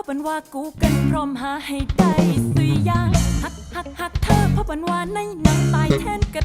พอบันวากูกันพร้อมหาให้ได้สุยยางหักหักหักเธอเพราะวันวานในหนังตายแทนกระ